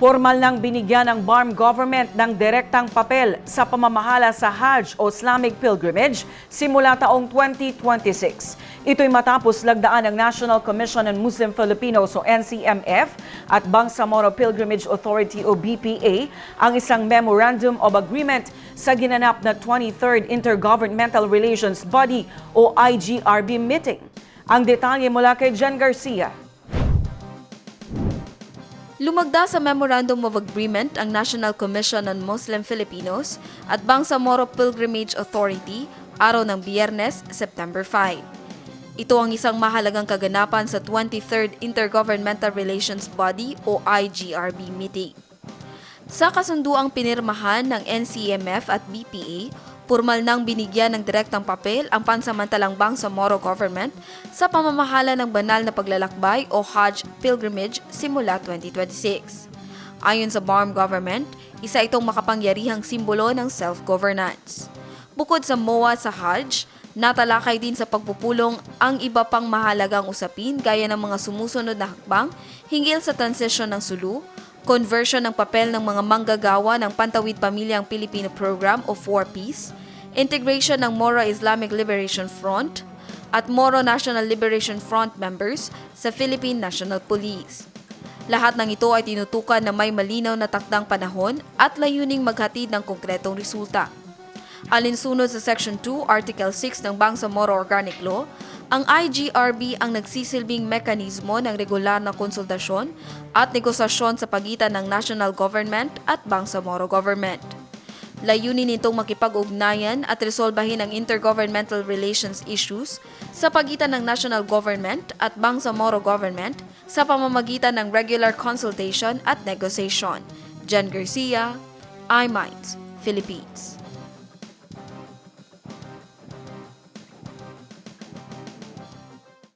Formal nang binigyan ng BARM government ng direktang papel sa pamamahala sa Hajj o Islamic Pilgrimage simula taong 2026. Ito'y matapos lagdaan ng National Commission on Muslim Filipinos o NCMF at Bangsamoro Pilgrimage Authority o BPA ang isang Memorandum of Agreement sa ginanap na 23rd Intergovernmental Relations Body o IGRB meeting. Ang detalye mula kay Jen Garcia. Lumagda sa Memorandum of Agreement ang National Commission on Muslim Filipinos at Bangsamoro Pilgrimage Authority araw ng Biyernes, September 5. Ito ang isang mahalagang kaganapan sa 23rd Intergovernmental Relations Body o IGRB meeting. Sa kasunduang pinirmahan ng NCMF at BPA, formal nang binigyan ng direktang papel ang pansamantalang Bangsamoro government sa pamamahala ng banal na paglalakbay o Hajj pilgrimage simula 2026. Ayon sa BARM government, isa itong makapangyarihang simbolo ng self-governance. Bukod sa MOA sa Hajj, natalakay din sa pagpupulong ang iba pang mahalagang usapin gaya ng mga sumusunod na hakbang hinggil sa transisyon ng Sulu, conversion ng papel ng mga manggagawa ng Pantawid Pamilyang Pilipino Program o 4Ps, integration ng Moro Islamic Liberation Front, at Moro National Liberation Front members sa Philippine National Police. Lahat ng ito ay tinutukan na may malinaw na takdang panahon at layuning maghatid ng konkretong resulta. Alinsunod sa Section 2, Article 6 ng Bangsamoro Organic Law, ang IGRB ang nagsisilbing mekanismo ng regular na konsultasyon at negosasyon sa pagitan ng national government at Bangsamoro government. Layunin nitong makipag-ugnayan at resolbahin ang intergovernmental relations issues sa pagitan ng national government at Bangsamoro government sa pamamagitan ng regular consultation at negotiation. Jen Garcia, iMinds, Philippines.